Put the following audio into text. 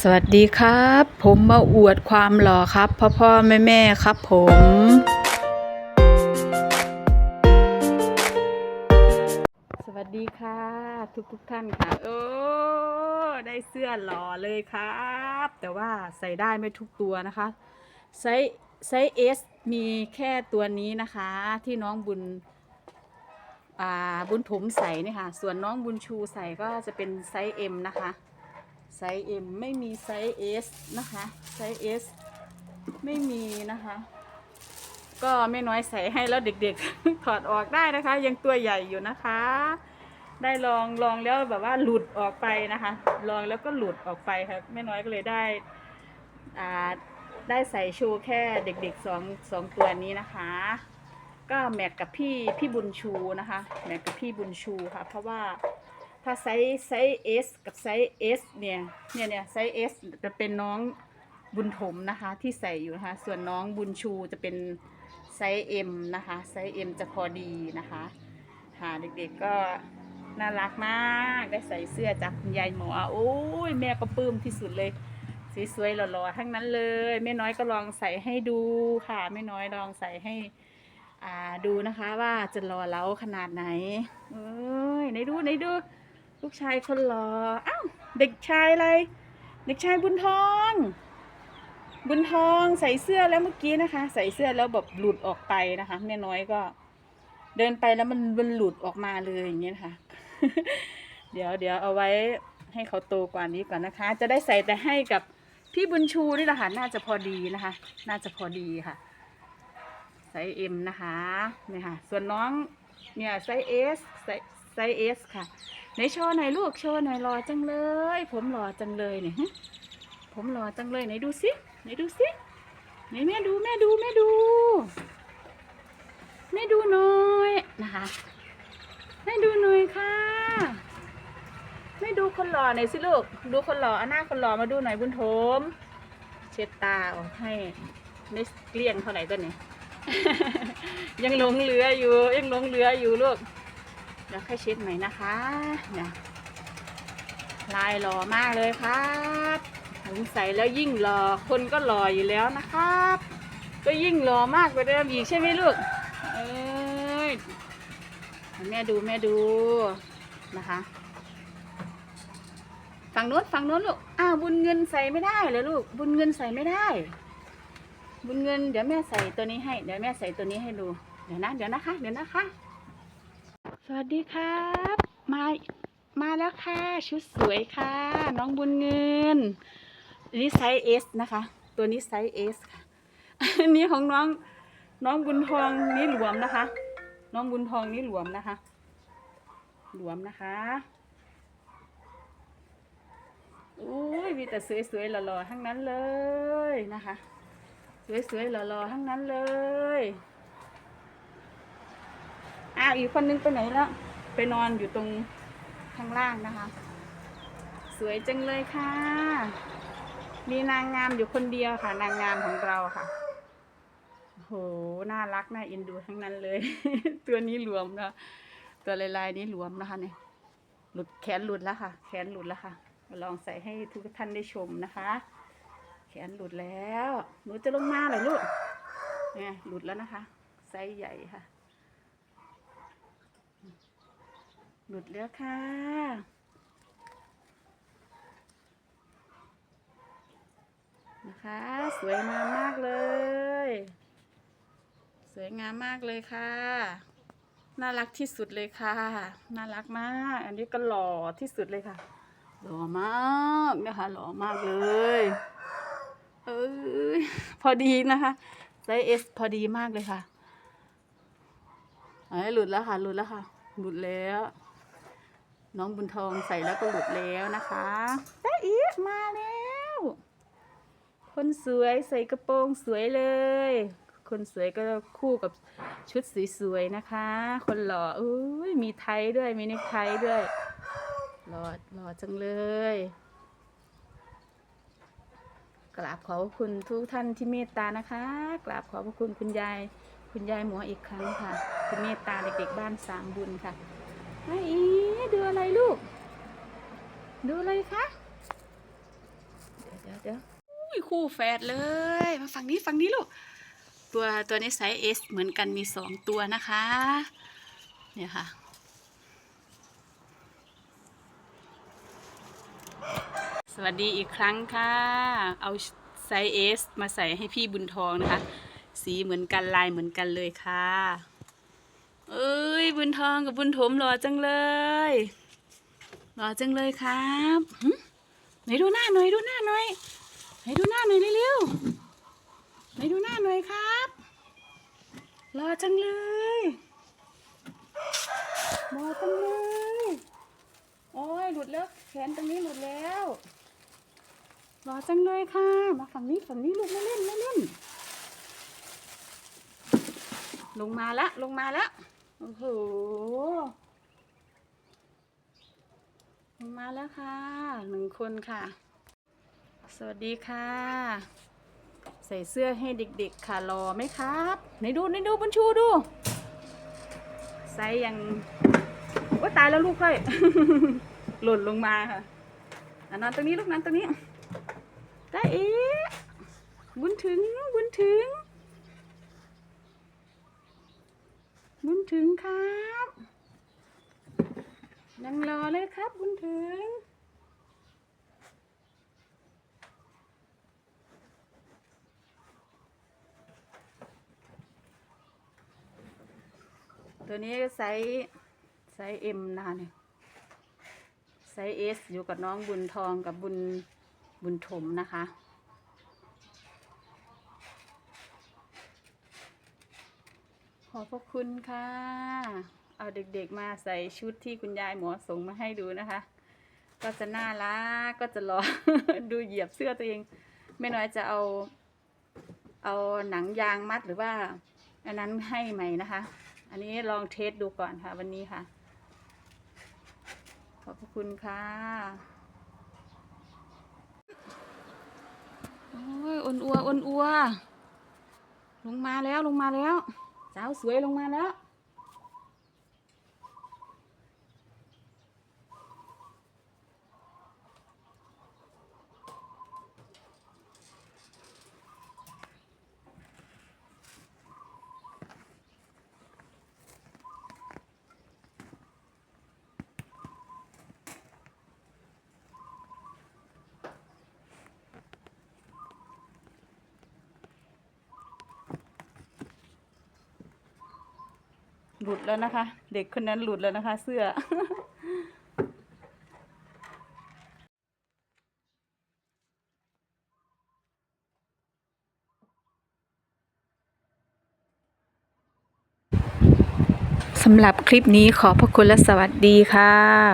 สวัสดีครับ ผมมาอวดความหล่อครับ พ่อพ่อแม่แม่ครับผม สวัสดีค่ะ ทุกทุกท่านค่ะ โอ้ได้เสื้อหล่อเลยครับ แต่ว่าใส่ได้ไม่ทุกตัวนะคะไซส์ไซส์เอสมีแค่ตัวนี้นะคะ ที่น้องบุญบุญถมใส่นี่ค่ะ ส่วนน้องบุญชูใส่ก็จะเป็นไซส์ M นะคะ ไซส์ M ไม่มีไซส์ S นะคะไซส์ S ไม่มีนะคะ ก็ไม่น้อยใส่ให้แล้วเด็กๆ ถอดออกได้นะคะ ยังตัวใหญ่อยู่นะคะ ได้ลองลองแล้วแบบว่าหลุดออกไปนะคะ ลองแล้วก็หลุดออกไปครับแม่น้อยก็เลยได้อ่าได้ใส่ชว์แค่เด็กๆสองสองตัวนี้นะคะ ก็แมทกับพี่พี่บุญชูนะคะ แมทกับพี่บุญชูค่ะ เพราะว่า ถ้าไซส์ไซส์ S กับไซส์ S เนี่ยเนี่ยเนี่ยไซส์ S จะเป็นน้องบุญถมนะคะที่ใส่อยู่นะคะ ส่วนน้องบุญชูจะเป็นไซส์ M นะคะไซส์ M จะพอดีนะคะค่ะเด็กๆก็น่ารักมากได้ใส่เสื้อจากคุณยายหมอโอ้ยแม่ก็ปลื้มที่สุดเลยสวยๆหล่อๆทั้งนั้นเลยแม่น้อยก็ลองใส่ให้ดูค่ะแม่น้อยลองใส่ให้อ่าดูนะคะว่าจะรอเล้าขนาดไหนเอ้ยไหนดูไหนดู ลูกชายคนรออ้าวเด็กชายอะไร เด็กชายบุญทอง บุญทองใส่เสื้อแล้วเมื่อกี้นะคะ ใส่เสื้อแล้วแบบหลุดออกไปนะคะแม่น้อยก็ เดินไปแล้วมันมันหลุดออกมาเลยอย่างเงี้ยนะคะเดี๋ยวเดี๋ยวเอาไว้ให้เขาโตกว่านี้ก่อนนะคะ จะได้ใส่แต่ให้กับพี่บุญชูนี่แหละค่ะน่าจะพอดีนะคะ น่าจะพอดีค่ะไซส์ M นะคะเนี่ยค่ะ ส่วนน้องเนี่ยไซส์ S ไซส์ไซส์ S ค่ะ ไหนโชว์หน่อยลูกโชว์หน่อยหล่อจังเลย ผมหล่อจังเลยเนี่ยผมหล่อจังเลยไหนดูสิไหนดูสิไหนแม่ดูแม่ดูแม่ดูแม่ดูหน่อยนะคะแม่ดูหน่อยค่ะแม่ดูคนหล่อหน่อยสิลูกดูคนหล่อเอาหน้าคนหล่อมาดูหน่อยบุญโถมเช็ดตาออกให้ไม่เกลี้ยงเท่าไหร่ตัวนี้ยังหลงเหลืออยู่ยังหลงเหลืออยู่ลูก เดี๋ยวค่อยเช็ดใหม่นะคะเนี่ยลายหล่อมากเลยครับถึงใส่แล้วยิ่งหล่อคนก็หล่ออยู่แล้วนะครับ ก็ยิ่งหล่อมากกว่าเดิมอีกใช่ไหมลูกเอ้ยแม่ดูแม่ดูนะคะฝั่งโน้นฝั่งโน้นลูก อ้าวบุญเงินใส่ไม่ได้เลยลูก บุญเงินใส่ไม่ได้ บุญเงินเดี๋ยวแม่ใส่ตัวนี้ให้ เดี๋ยวแม่ใส่ตัวนี้ให้ดู เดี๋ยวนะ เดี๋ยวนะคะ เดี๋ยวนะคะ สวัสดีครับ มามาแล้วค่ะชุดสวยค่ะ น้องบุญเงินนนี้ไซส์ S นะคะ ตัวนี้ไซส์ S ค่ะอันนี้ของน้องน้องบุญทองนี่หลวมนะคะ น้องบุญทองนี่หลวมนะคะ หลวมนะคะอุ้ยมีแต่สวยๆหล่อๆทั้งนั้นเลยนะคะ สวยๆหล่อๆทั้งนั้นเลย อ้าวอีกคนนึงไปไหนแล้วไปนอนอยู่ตรงข้างล่างนะคะ สวยจังเลยค่ะ มีนางงามอยู่คนเดียวค่ะ นางงามของเราค่ะโหน่ารักน่าเอ็นดูทั้งนั้นเลย ตัวนี้หลวมนะตัวลายๆนี้หลวมนะคะเนี่ยหลุดแขนหลุดแล้วค่ะ แขนหลุดแล้วค่ะ ลองใส่ให้ทุกท่านได้ชมนะคะ แขนหลุดแล้ว หนูจะลงมาเหรอลูกเนี่ยหลุดแล้วนะคะ ไซส์ใหญ่ค่ะ หลุดแล้วค่ะ นะคะ สวยงามมากเลย สวยงามมากเลยค่ะ น่ารักที่สุดเลยค่ะ น่ารักมาก อันนี้ก็หล่อที่สุดเลยค่ะ หล่อมากนะคะ หล่อมากเลยเอ้ยพอดีนะคะไซส์เอสพอดีมากเลยค่ะเอ้ยหลุดแล้วค่ะ หลุดแล้วค่ะ หลุดแล้ว น้องบุญทองใส่แล้วก็หลุดแล้วนะคะจ้อีมาแล้ว คนสวยใส่กระโปรงสวยเลย คนสวยก็คู่กับชุดสวยๆนะคะ คนหล่ออุ้ยมีไทยด้วยมีเนคไทยด้วยหล่อหล่อจังเลยกราบขอบคุณทุกท่านที่เมตตานะคะ กราบขอบคุณคุณยาย คุณยายหมออีกครั้งค่ะ ที่เมตตาเด็กๆบ้านสามบุญค่ะไออี ดูอะไรลูก ดูอะไรคะเดี๋ยวอุ้ยคู่แฝดเลย มาฝั่งนี้ฝั่งนี้ลูก ตัวตัวนี้ไซส์ S เหมือนกันมีสองตัวนะคะ เนี่ยค่ะสวัสดีอีกครั้งค่ะ เอาไซส์ S มาใส่ให้พี่บุญทองนะคะ สีเหมือนกันลายเหมือนกันเลยค่ะ เอ้ยบุญทองกับบุญถมหล่อจังเลยหล่อจังเลยครับหไหนดูหน้าหน่อยดูหน้าหน่อยไหนดูหน้าหน่อยเร็วๆไหนดูหน้าหน่อยครับหล่อจังเลยหล่อจังเลยโอ้ยหลุดแล้วแขนตรงนี้หลุดแล้วหล่อจังเลยค่ะ มาฝั่งนี้ฝั่งนี้ลูกมาเล่นมาเล่นลงมาละลงมาละ โอ้โห มาแล้วค่ะหนึ่งคนค่ะ สวัสดีค่ะ ใส่เสื้อให้เด็กๆ ค่ะรอไหมครับไหนดูไหนดูบนชูดูไซส์ยังว่าตายแล้วลูกเลยหล่นลงมาค่ะอนอนตรงนี้ลูกนอนตรงนี้ได้เอ๊บุญถึงบุญถึง บุญ ถึงครับยังรอเลยครับบุญถึง ตัวนี้ก็ไซส์ไซส์เอ็มนะคะเนี่ยไซส์เอสอยู่กับน้องบุญทองกับบุญบุญถมนะคะ อบพระคุณค่ะ เอาเด็กๆมาใส่ชุดที่คุณยายหมอส่งมาให้ดูนะคะ ก็จะน่ารักก็จะรอดูเหยียบเสื้อตัวเอง ไม่น้อยจะเอา เอาหนังยางมัดหรือว่า อันนั้นให้ใหม่นะคะ อันนี้ลองเทสดูก่อนค่ะ วันนี้ค่ะ ขอบพระคุณค่ะโอ้ยอ้นอัวอ้นอัวลงมาแล้วลงมาแล้ว สาวสวยลงมาแล้ว หลุดแล้วนะคะ เด็กคนนั้นหลุดแล้วนะคะ เสื้อ สำหรับคลิปนี้ขอพระคุณและสวัสดีค่ะ